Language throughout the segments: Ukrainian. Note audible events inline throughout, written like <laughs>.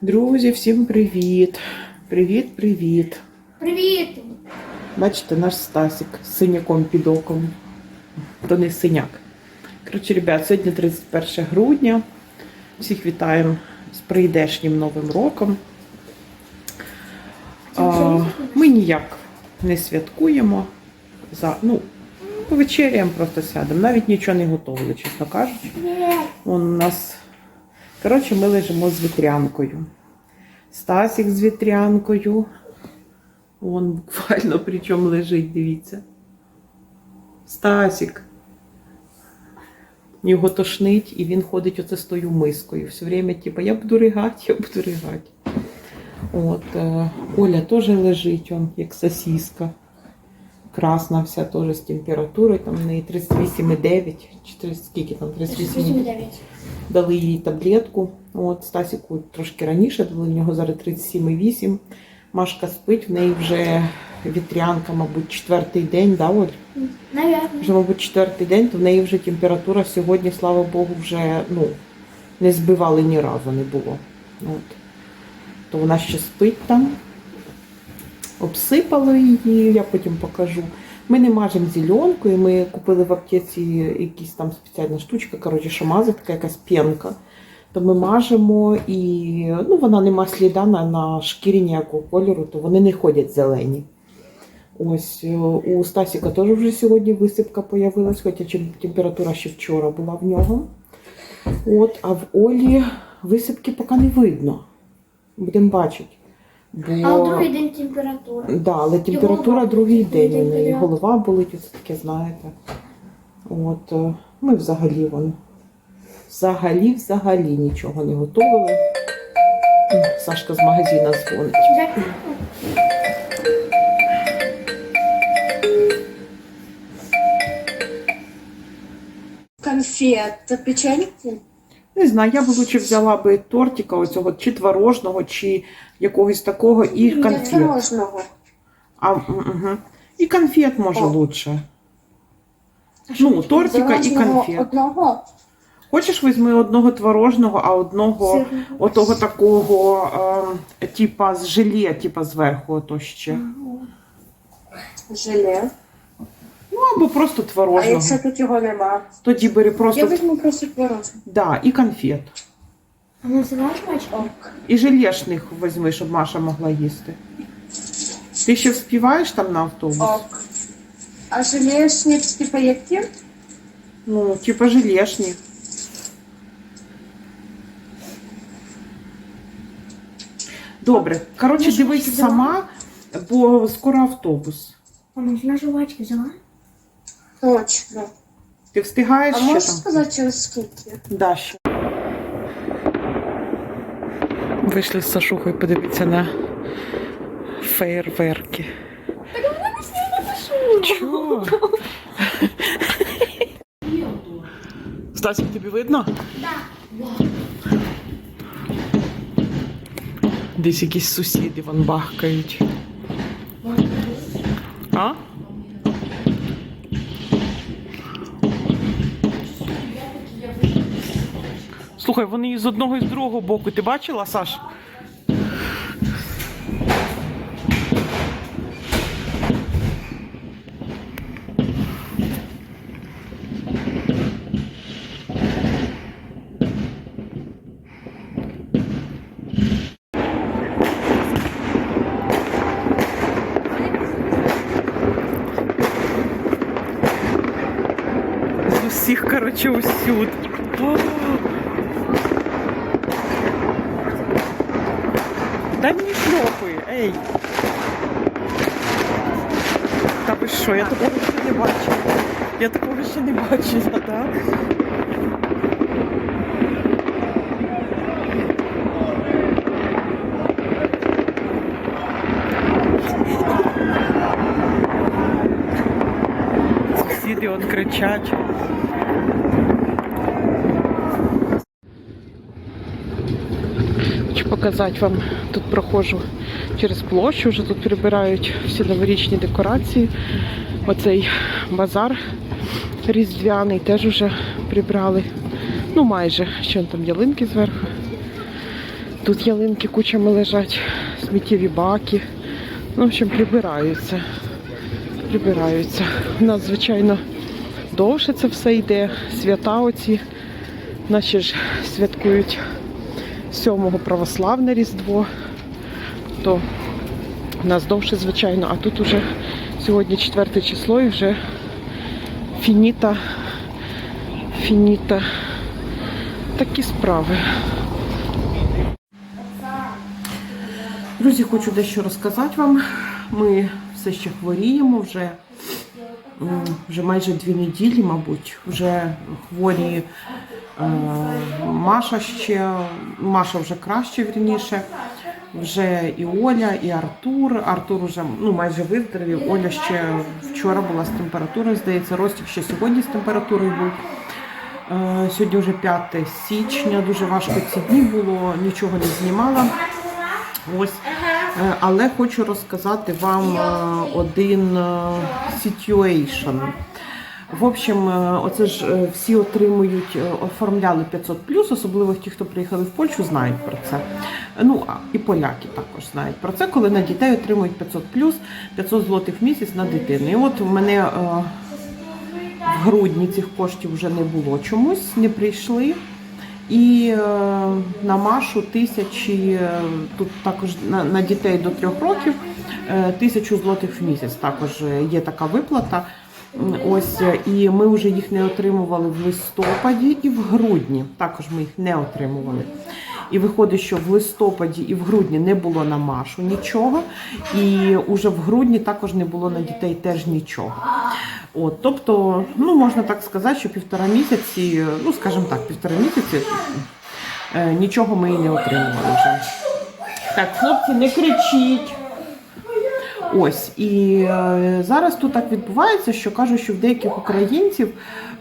Друзі, всім привіт! Привіт, привіт! Привіт! Бачите, наш Стасик з синяком під оком. То не синяк. Коротше, ребят, сьогодні 31 грудня. Всіх вітаємо з прийдешнім Новим роком. А, ми ніяк не святкуємо. За, ну, повечеряємо просто сядемо. Навіть нічого не готували, чесно кажучи. Вон у нас. Коротше, ми лежимо з вітрянкою. Стасік з вітрянкою. Вон буквально причому лежить, дивіться. Стасік. Його тошнить, і він ходить оце з тою мискою. Все время, типу, я буду ригати, я буду ригати. От, е, Оля теж лежить, он, як сосиска. Красна вся теж з температурою, там в неї 38,9, чи 30, скільки там, 38,9 38,9. дали їй таблетку. От Стасіку трошки раніше дали, в нього зараз 37,8. Машка спить, в неї вже вітрянка, мабуть, четвертий день, да, Оль? Наверное. Вже, мабуть, четвертий день, то в неї вже температура сьогодні, слава Богу, вже ну, не збивали ні разу не було. От. То вона ще спить там. Обсипала її, я потім покажу. Ми не мажемо зеленкою, ми купили в аптеці якісь там спеціальна штучка, коротше, що така якась пенка. То ми мажемо і ну, вона не має сліда на, на шкірі ніякого кольору, то вони не ходять зелені. Ось е, у Стасіка теж вже сьогодні висипка появилась, хоча температура ще вчора була в нього. От, а в Олі висипки поки не видно. Будемо бачити. Бо... А у другий день температура. Да, але температура голова другий день у неї. Голова болить, оце таке, знаєте. От, е, ми взагалі вон. Взагалі, взагалі нічого не готували. Сашка з магазина дзвонить. Конфет, печеньки. Не знаю, я б лучше взяла би тортика оцього, чи творожного, чи якогось такого, і конфет. творожного. А, угу. І конфет може О. лучше. Ну, тортика і конфет. Одного. Хочеш, візьми одного творожного, а одного отого такого, е, типа з желе, типа зверху, ото ще. Желе. Ну або просто А творожного. якщо тут його нема? Тоді бери Я просто візьму просто творожне. да, і конфет. А називаєш мачку? Ок. І желешних візьми, щоб Маша могла їсти. Ти ще вспіваєш там на автобус? Ок. А желешні, типа які? Ну, типа желешні. Добре, коротше, Може, дивись взяла? сама, бо скоро автобус. Мама, ти на жвачки взяла? Точно. Ти встигаєш А ще можеш там? сказати через скільки? Да, ще. Вийшли з Сашухою подивитися на фейерверки. Чого? Стасик, тобі видно? Так. Десь якісь сусіди вон бахкають. Слухай, вони і з одного і з другого боку. Ти бачила, Саш? З усіх, коротше, усюд. Дай мені шльопи, ей. Та ви що, я такого ще не бачила. Я такого ще не бачила, так? Сусіди от кричать. Показати вам. Тут проходжу через площу, вже тут прибирають всі новорічні декорації. Оцей базар різдвяний теж вже прибрали. Ну майже, ще там ялинки зверху. Тут ялинки кучами лежать, сміттєві баки. Ну, в общем, прибираються. Прибираються. У нас, звичайно, довше це все йде. Свята оці. Наші ж святкують 7-го православне Різдво. То у нас довше, звичайно, а тут уже сьогодні 4 число і вже фініта. Фініта. Такі справи. Друзі, хочу дещо розказати вам. Ми все ще хворіємо вже, вже майже дві неділі, мабуть. Вже хворі е, Маша ще, Маша вже краще, вірніше. Вже і Оля, і Артур. Артур вже ну, майже виздоровів. Оля ще вчора була з температурою, здається, Ростік ще сьогодні з температурою був. Е, Сьогодні вже 5 січня, дуже важко ці дні було, нічого не знімала. Ось. Е, Але хочу розказати вам е, один situation. В общем, е, оце ж всі отримують, оформляли 500 особливо ті, хто приїхали в Польщу, знають про це. Ну а і поляки також знають про це, коли на дітей отримують 500 500 злотих в місяць на дитину. І от в мене в грудні цих коштів вже не було чомусь, не прийшли. І е, на Машу тисячі, е, тут також на, на дітей до трьох років е, тисячу злотих в місяць. Також є така виплата. Ось е, і ми вже їх не отримували в листопаді і в грудні. Також ми їх не отримували. І виходить, що в листопаді і в грудні не було на Машу нічого, і уже в грудні також не було на дітей теж нічого. От, тобто, ну можна так сказати, що півтора місяці, ну скажімо так, півтора місяці е, нічого ми і не отримували вже. Так, хлопці, не кричіть. Ось і е, зараз тут так відбувається, що кажуть, що в деяких українців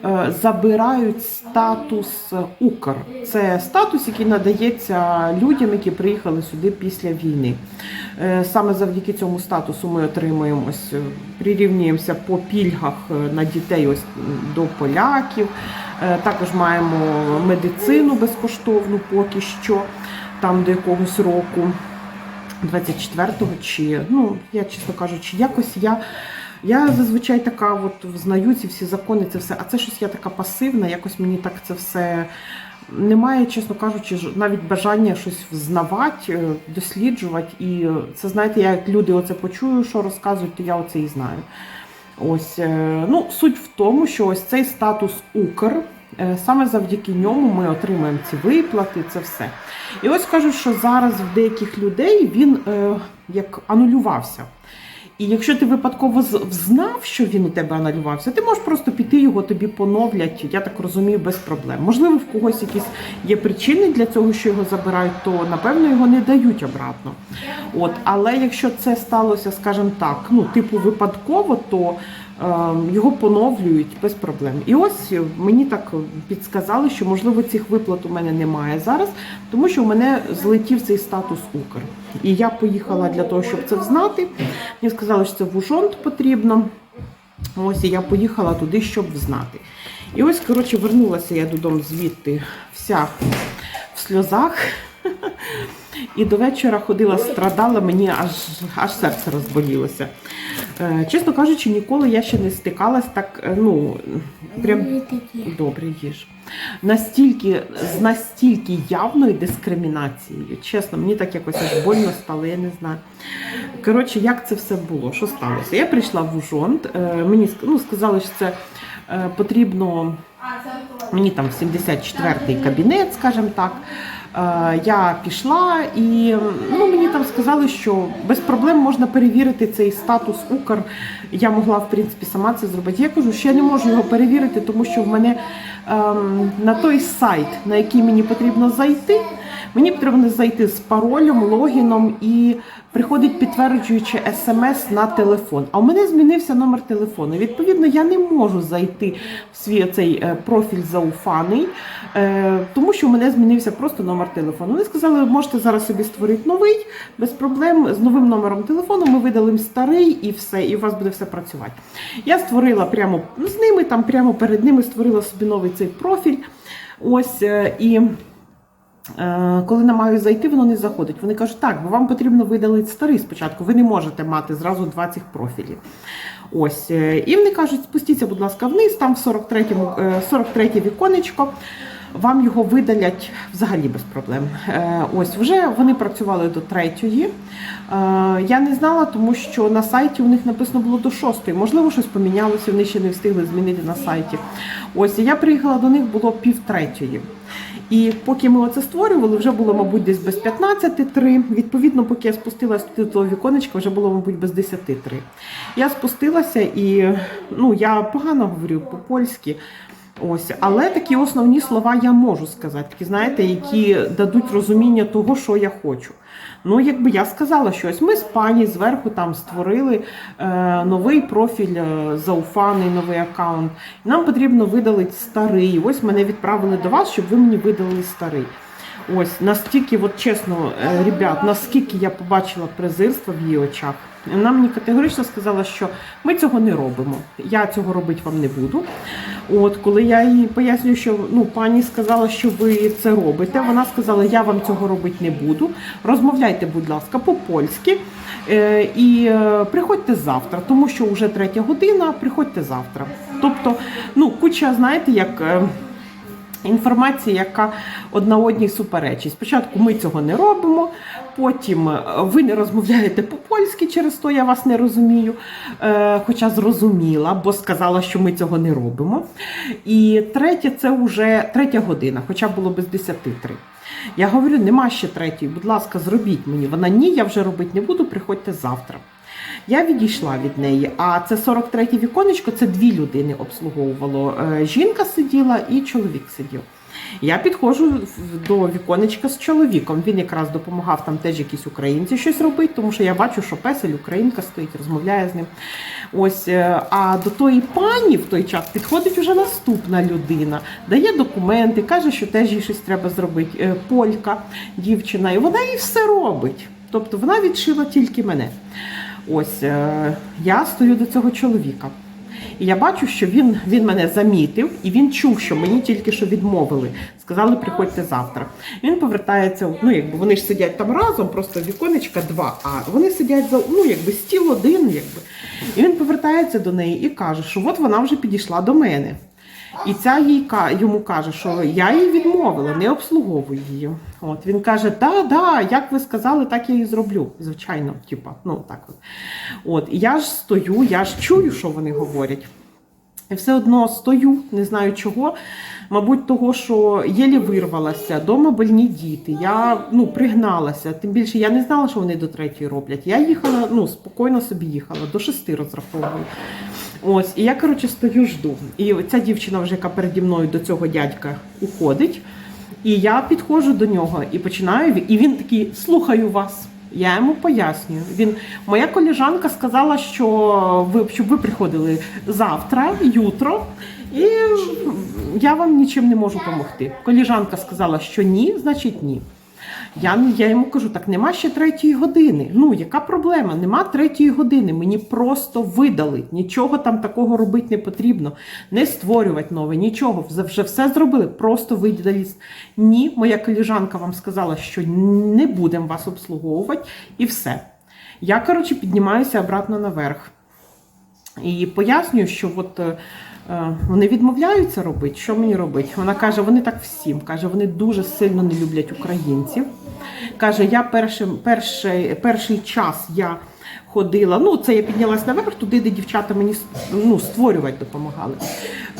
е, забирають статус Укр. Це статус, який надається людям, які приїхали сюди після війни. Е, саме завдяки цьому статусу ми отримуємо ось, е, прирівнюємося по пільгах е, на дітей ось до поляків. Е, також маємо медицину безкоштовну поки що, там до якогось року. 24-го чи ну я чесно кажучи, якось я. Я зазвичай така, от знаю ці всі закони, це все, а це щось я така пасивна, якось мені так це все немає, чесно кажучи, навіть бажання щось взнавати, е, досліджувати. І це знаєте, я як люди оце почую, що розказують, то я оце і знаю. Ось е, ну суть в тому, що ось цей статус Укр. Е, Саме завдяки ньому ми отримуємо ці виплати, це все. І ось кажуть, що зараз в деяких людей він е, як анулювався. І якщо ти випадково з- взнав, що він у тебе анулювався, ти можеш просто піти його тобі поновлять, я так розумію, без проблем. Можливо, в когось якісь є причини для цього, що його забирають, то напевно його не дають обратно. От, але якщо це сталося, скажімо так, ну типу випадково, то його поновлюють без проблем. І ось е, мені так підсказали, що можливо цих виплат у мене немає зараз, тому що у мене злетів цей статус Укр. І я поїхала для того, щоб це знати. Мені сказали, що це в Ужонт потрібно. Ось і я поїхала туди, щоб знати. І ось, коротше, вернулася я додому звідти вся в сльозах. І до вечора ходила, страдала, мені аж, аж серце розболілося. Е, чесно кажучи, ніколи я ще не стикалась так, е, ну, прям добре їж. Настільки, з настільки явною дискримінацією. Чесно, мені так якось аж больно стало, я не знаю. Коротше, як це все було? Що сталося? Я прийшла в Ужонт, е, мені ну, сказали, що це потрібно мені там 74-й кабінет, скажімо так. Е, Я пішла і ну, мені там сказали, що без проблем можна перевірити цей статус Укр. Я могла, в принципі, сама це зробити. Я кажу, що я не можу його перевірити, тому що в мене ем, на той сайт, на який мені потрібно зайти, мені потрібно зайти з паролем, логіном і приходить підтверджуючи смс на телефон. А у мене змінився номер телефону. Відповідно, я не можу зайти в свій цей е, профіль зауфаний, е, тому що у мене змінився просто номер телефону. Вони сказали, ви можете зараз собі створити новий без проблем з новим номером телефону. Ми видалимо старий і все, і у вас буде все працювати. Я створила прямо з ними, там прямо перед ними створила собі новий цей профіль. Ось е, і. Е, Коли маю зайти, воно не заходить. Вони кажуть, так, бо вам потрібно видалити старий спочатку. Ви не можете мати зразу два цих профілі. Ось. е, І вони кажуть, спустіться, будь ласка, вниз, там в 43 43 віконечко. Вам його видалять взагалі без проблем. Е, Ось вже вони працювали до третьої. Е, Я не знала, тому що на сайті у них написано було до шостої. Можливо, щось помінялося, вони ще не встигли змінити на сайті. Ось я приїхала до них було пів третьої. І поки ми оце створювали, вже було, мабуть, десь без 15.3. Відповідно, поки я спустилась до того віконечка, вже було, мабуть, без 10.3. Я спустилася і ну, я погано говорю по-польськи. Ось, але такі основні слова я можу сказати, такі, знаєте, які дадуть розуміння того, що я хочу. Ну, якби я сказала щось, ми з пані зверху там створили е, новий профіль, е, зауфаний новий аккаунт. Нам потрібно видалити старий. Ось мене відправили до вас, щоб ви мені видалили старий. Ось настільки, от чесно, е, ребят, наскільки я побачила презирства в її очах. Вона мені категорично сказала, що ми цього не робимо. Я цього робити вам не буду. От коли я їй пояснюю, що ну пані сказала, що ви це робите. Вона сказала, я вам цього робити не буду. Розмовляйте, будь ласка, по-польськи е, і е, приходьте завтра, тому що вже третя година. Приходьте завтра. Тобто, ну куча, знаєте, як. е, Інформація, яка одна одній суперечить. Спочатку ми цього не робимо, потім е, ви не розмовляєте по-польськи, через то я вас не розумію, е, хоча зрозуміла, бо сказала, що ми цього не робимо. І третє, це вже третя година, хоча було без 10 три. Я говорю, нема ще третьої, будь ласка, зробіть мені. Вона ні, я вже робити не буду, приходьте завтра. Я відійшла від неї, а це 43 віконечко, це дві людини обслуговувало. Е, Жінка сиділа і чоловік сидів. Я підходжу до віконечка з чоловіком. Він якраз допомагав там теж якісь українці щось робити, тому що я бачу, що песель українка стоїть, розмовляє з ним. Ось, е, а до тої пані в той час підходить вже наступна людина, дає документи, каже, що теж їй щось треба зробити. Е, Полька, дівчина, і вона їй все робить. Тобто вона відшила тільки мене. Ось е, я стою до цього чоловіка. І я бачу, що він, він мене замітив, і він чув, що мені тільки що відмовили. Сказали, приходьте завтра. Він повертається, ну якби вони ж сидять там разом, просто віконечка два, а вони сидять за ну, якби стіл один, якби. І він повертається до неї і каже, що от вона вже підійшла до мене. І ця їй йому каже, що я їй відмовила, не обслуговую її. От він каже: да, да, як ви сказали, так я і зроблю. Звичайно, типа, ну так от. От я ж стою, я ж чую, що вони говорять. І все одно стою, не знаю чого. Мабуть, того, що єлі вирвалася, дома больні діти. Я ну, пригналася. Тим більше я не знала, що вони до третьої роблять. Я їхала, ну, спокійно собі їхала, до шести розраховую. Ось, і я, коротше, стою, жду. І ця дівчина, вже яка переді мною до цього дядька уходить. І я підходжу до нього і починаю, і він такий: слухаю вас. Я йому пояснюю. Він, моя коліжанка сказала, що ви щоб ви приходили завтра, ютро, і я вам нічим не можу допомогти. Коліжанка сказала, що ні, значить ні. Я, я йому кажу, так нема ще третьої години. Ну, яка проблема? Нема третьої години. Мені просто видали. Нічого там такого робити не потрібно. Не створювати нове, нічого. Вже- все зробили, просто видали. Ні, моя коліжанка вам сказала, що не будемо вас обслуговувати, і все. Я, коротше, піднімаюся обратно наверх. І пояснюю, що от е, вони відмовляються робити. Що мені робити? Вона каже, вони так всім. Каже, вони дуже сильно не люблять українців. Каже, я першим, перший, перший час я ходила. Ну, це я піднялась наверх, туди, де дівчата мені ну, створювати допомагали.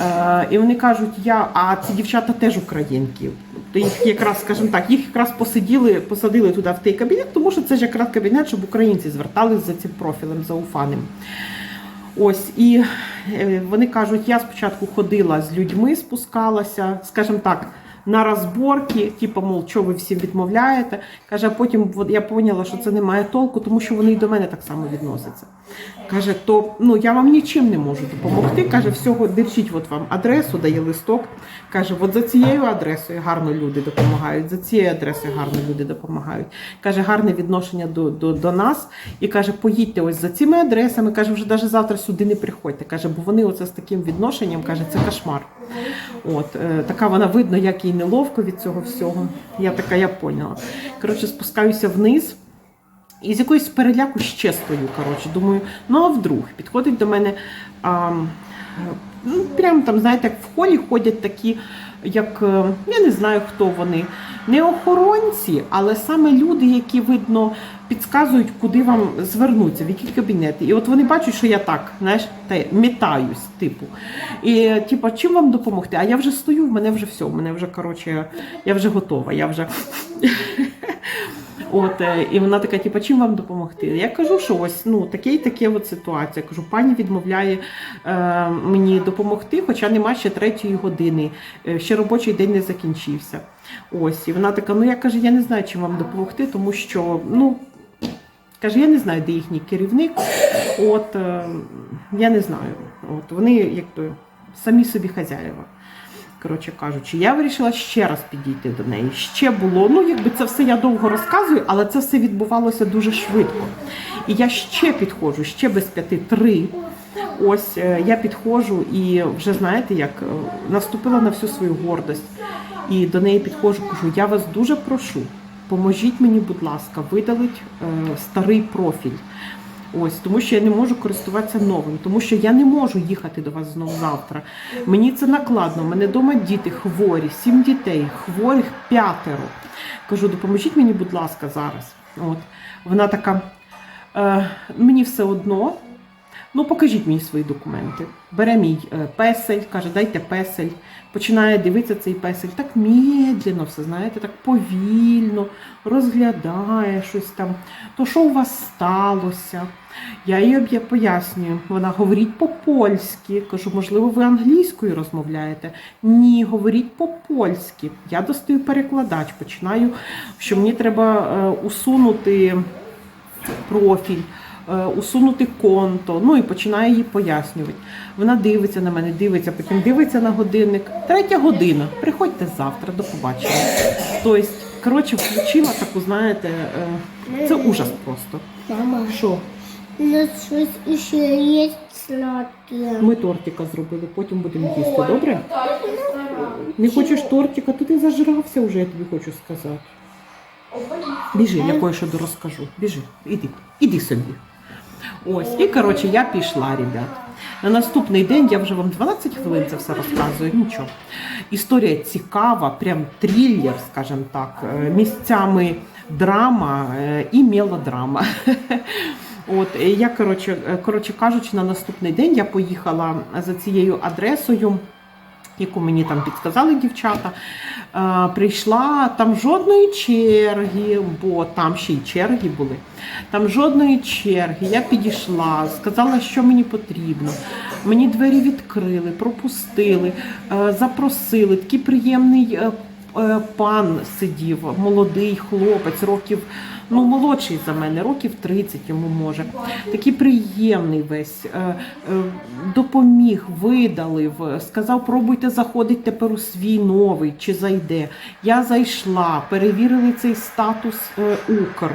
Е, і вони кажуть, я, а ці дівчата теж українки. То їх якраз, скажімо так, їх якраз посиділи, посадили туди в той кабінет, тому що це ж якраз кабінет, щоб українці звертались за цим профілем зауфаним. Ось і е, вони кажуть, я спочатку ходила з людьми, спускалася, скажімо так, на розборки, типу, мол, що ви всім відмовляєте. Каже, а потім от я поняла, що це не має толку, тому що вони і до мене так само відносяться. Каже, то ну я вам нічим не можу допомогти. Каже, всього держіть от вам адресу, дає листок. Каже, от за цією адресою гарно люди допомагають, за цією адресою гарно люди допомагають. Каже, гарне відношення до, до, до нас. І каже, поїдьте ось за цими адресами. Каже, вже навіть завтра сюди не приходьте. Каже, бо вони оце з таким відношенням, каже, це кошмар. От е, така вона видно, як їй неловко від цього всього. Я така, я поняла. Коротше, спускаюся вниз. І з якоїсь переляку ще стою. Коротше, думаю, ну а вдруг підходить до мене. А, ну, прямо там, знаєте, як в холі ходять такі, як е, я не знаю, хто вони, не охоронці, але саме люди, які видно підказують, куди вам звернутися, в які кабінети. І от вони бачать, що я так, знаєш, та метаюсь, типу. І типу, чим вам допомогти? А я вже стою, в мене вже все, в мене вже коротше, я вже готова, я вже. <laughs> От, е, і вона така, типу, чим вам допомогти? Я кажу, що ось ну таке і таке от ситуація. Кажу, пані відмовляє е, мені допомогти, хоча нема ще третьої години. Е, ще робочий день не закінчився. Ось, і вона така: ну я каже, я не знаю, чим вам допомогти, тому що ну. Каже, я не знаю, де їхній керівник. От е, я не знаю. От вони як то самі собі хазяєва. Коротше кажучи, я вирішила ще раз підійти до неї. Ще було, ну якби це все я довго розказую, але це все відбувалося дуже швидко. І я ще підходжу, ще без п'яти три. Ось е, я підходжу і вже знаєте, як е, наступила на всю свою гордость. І до неї підходжу, кажу: я вас дуже прошу, поможіть мені, будь ласка, видалить е, старий профіль. Ось, тому що я не можу користуватися новим, тому що я не можу їхати до вас знову завтра. Мені це накладно. У мене вдома діти хворі, сім дітей, хворих п'ятеро. Кажу, допоможіть мені, будь ласка, зараз. От вона така, е, мені все одно. Ну, покажіть мені свої документи. Бере мій е, песель, каже, дайте песель. Починає дивитися цей песель так медленно, все знаєте, так повільно, розглядає щось там. То що у вас сталося? Я їй пояснюю. Вона говорить по-польськи. Кажу, можливо, ви англійською розмовляєте? Ні, говоріть по-польськи. Я достаю перекладач, починаю, що мені треба е, усунути профіль. Е, Усунути конто, ну і починає їй пояснювати. Вона дивиться на мене, дивиться, потім дивиться на годинник. Третя година. Приходьте завтра, до побачення. Тобто, коротше, включила таку, знаєте, е, це ужас просто. Мама, Що? у нас щось ще є сладке. Ми тортика зробили, потім будемо їсти, добре? Не хочеш тортика, то ти зажрався вже, я тобі хочу сказати. Біжи, я кое-що розкажу. Біжи, іди, іди собі. Ось, і коротше, я пішла, ребят. На наступний день я вже вам 12 хвилин це все розказую. Нічого. Історія цікава, прям трилер, скажімо так, е, місцями драма е, і мелодрама. <laughs> От я коротше, е, коротше кажучи, на наступний день я поїхала за цією адресою яку мені там підказали дівчата. Е, прийшла там жодної черги, бо там ще й черги були. Там жодної черги. Я підійшла, сказала, що мені потрібно. Мені двері відкрили, пропустили, е, запросили. Такий приємний е, пан сидів, молодий хлопець, років. Ну, молодший за мене, років 30 йому може. Такий приємний весь. Е, е, Допоміг, видалив, сказав, пробуйте заходити тепер у свій новий, чи зайде. Я зайшла, перевірили цей статус е, Укр.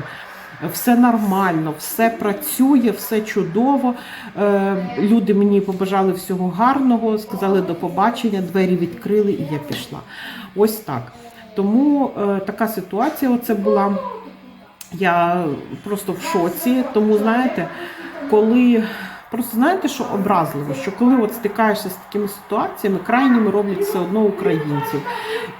Все нормально, все працює, все чудово. Е, Люди мені побажали всього гарного, сказали до побачення, двері відкрили і я пішла. Ось так. Тому е, така ситуація оце була. Я просто в шоці. Тому знаєте, коли просто знаєте, що образливо, що коли от стикаєшся з такими ситуаціями, крайніми роблять все одно українців.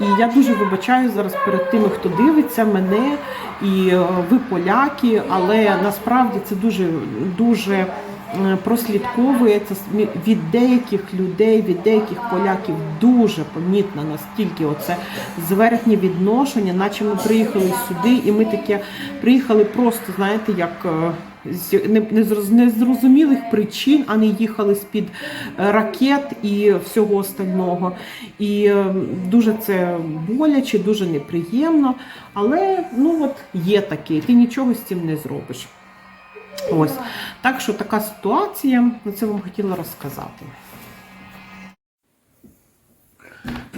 І я дуже вибачаю зараз перед тими, хто дивиться мене, і е, ви поляки, але насправді це дуже дуже. Е, Прослідковується від деяких людей, від деяких поляків дуже помітно настільки оце зверхнє відношення, наче ми приїхали сюди, і ми таке приїхали просто, знаєте, як е, з не- не зроз- незрозумілих причин, а не їхали з-під е, ракет і всього остального. І дуже це боляче, дуже неприємно. Але ну от є таке, ти нічого з цим не зробиш. Ось так що така ситуація, на це вам хотіла розказати.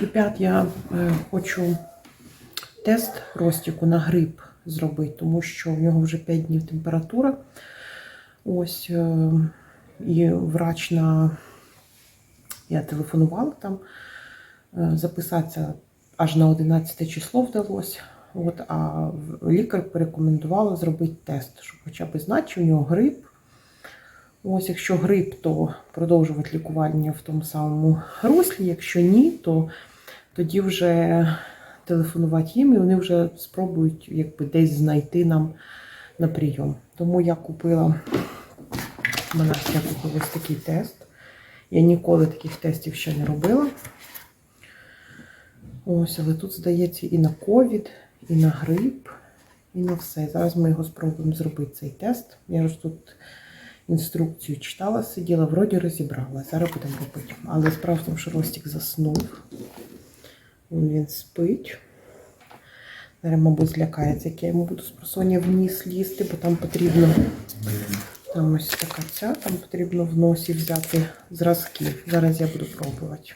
Ребят, я е, хочу тест Ростіку на грип зробити, тому що в нього вже 5 днів температура. Ось е, і врач на я телефонувала там е, записатися аж на 11 число вдалося. От, а лікар порекомендувала зробити тест, щоб хоча б знати, чи у нього грип. Ось, якщо грип, то продовжувати лікування в тому самому руслі. Якщо ні, то тоді вже телефонувати їм, і вони вже спробують якби, десь знайти нам на прийом. Тому я купила в Монасті я купила ось такий тест. Я ніколи таких тестів ще не робила. Ось, але тут, здається, і на ковід, і на грип, і на все. Зараз ми його спробуємо зробити цей тест. Я ж тут інструкцію читала, сиділа, вроді розібрала. Зараз будемо робити. Але тому, що Ростік заснув. Він спить. Зараз, мабуть, злякається, як я йому буду з просоння в ніс лізти, бо там потрібно. Там ось така ця, там потрібно в носі взяти зразки. Зараз я буду пробувати.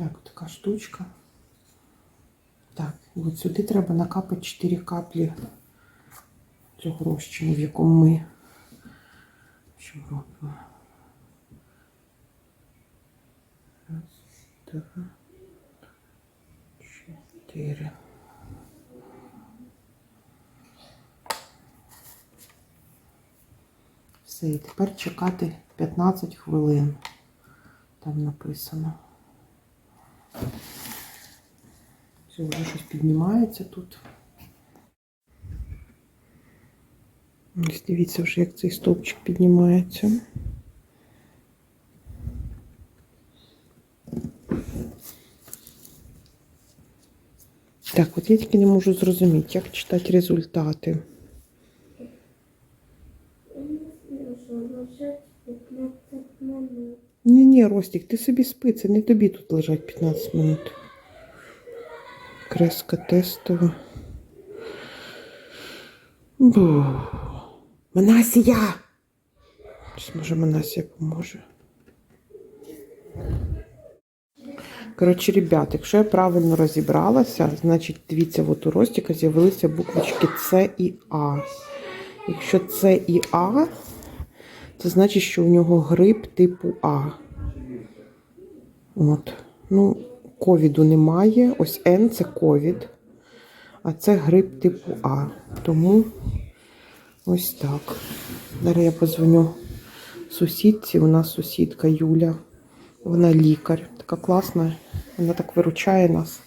Так, така штучка. Так, от сюди треба накапати 4 каплі цього розчину, в якому ми що робимо. Раз, два, чотири. Все, і тепер чекати 15 хвилин. Там написано. Все, вже щось піднімається тут. Ось дивіться вже, як цей стовпчик піднімається. Так, от я тільки не можу зрозуміти, як читати результати. Ні, ні, Ростік, ти собі спи, це не тобі тут лежать 15 минут. Креска тестова. Бу. Манасія! Щось, може, Манасія поможе. Коротше, ребят, якщо я правильно розібралася, значить, дивіться, от у Ростіка з'явилися буквочки С і А. Якщо С і А, це значить, що у нього грип типу А. От. Ну, ковіду немає. Ось Н це ковід, а це грип типу А. Тому ось так. Зараз я позвоню сусідці. У нас сусідка Юля. Вона лікар, така класна. Вона так виручає нас.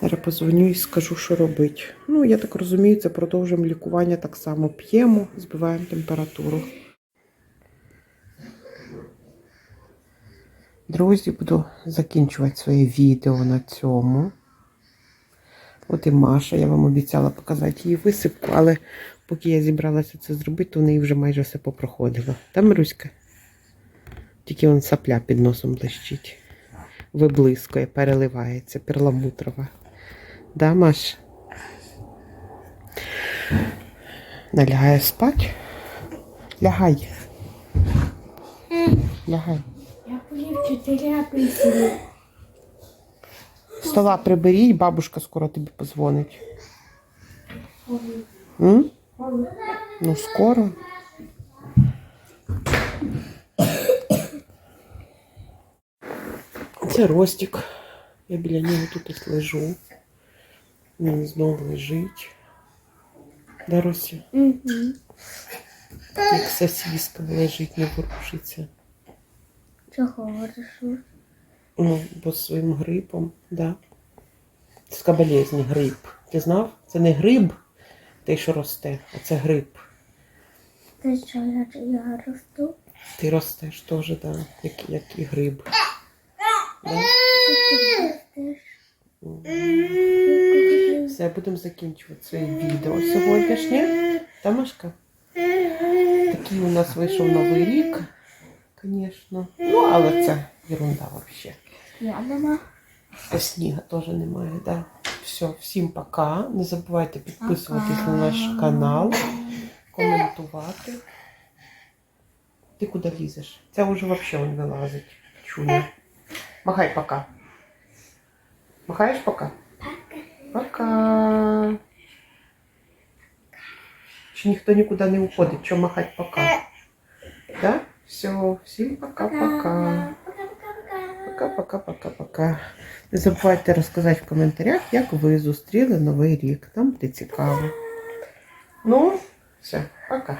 Зараз позвоню і скажу, що робити. Ну, я так розумію, це продовжуємо лікування так само. П'ємо, збиваємо температуру. Друзі, буду закінчувати своє відео на цьому. От і Маша, я вам обіцяла показати її висипку, але поки я зібралася це зробити, то в неї вже майже все попроходило. Та Маруська? Тільки он сапля під носом блищить. Виблискує, переливається, перламутрова. Да, Маш? Налягає спать? Лягай. Лягай. Апельсини. Стола приберіть, бабушка скоро тобі позвонить. М? Ну, скоро. Це Ростик. Я біля нього тут ось лежу. Він знову лежить. Да, Росі? Угу. Як сосиска лежить, не ворушиться. Чого хорошо? Ну, бо своїм грипом, да. Це така болезнь, грип. Ти знав? Це не гриб, той, що росте, а це грип. Ти що, я, я росту? Ти ростеш теж, да, як, як і гриб. Да? Все, будемо закінчувати своє відео сьогоднішнє. Та, Машка? Такий у нас вийшов новий рік, звісно. Ну, але це ерунда взагалі. Я дома. А сніга теж немає, да. Все, всім пока. Не забувайте підписуватись на наш канал, коментувати. Ти куди лізеш? Це вже взагалі не вилазить. Чуня. Махай пока. Махаєш пока? Пока. Ще ніхто нікуди не уходить. Що махать пока? Да? Все, всім пока-пока. Пока-пока-пока. Пока-пока-пока-пока. Не забувайте розказати в коментарях, як ви зустріли Новий рік. Нам буде цікаво. Ну, все, пока.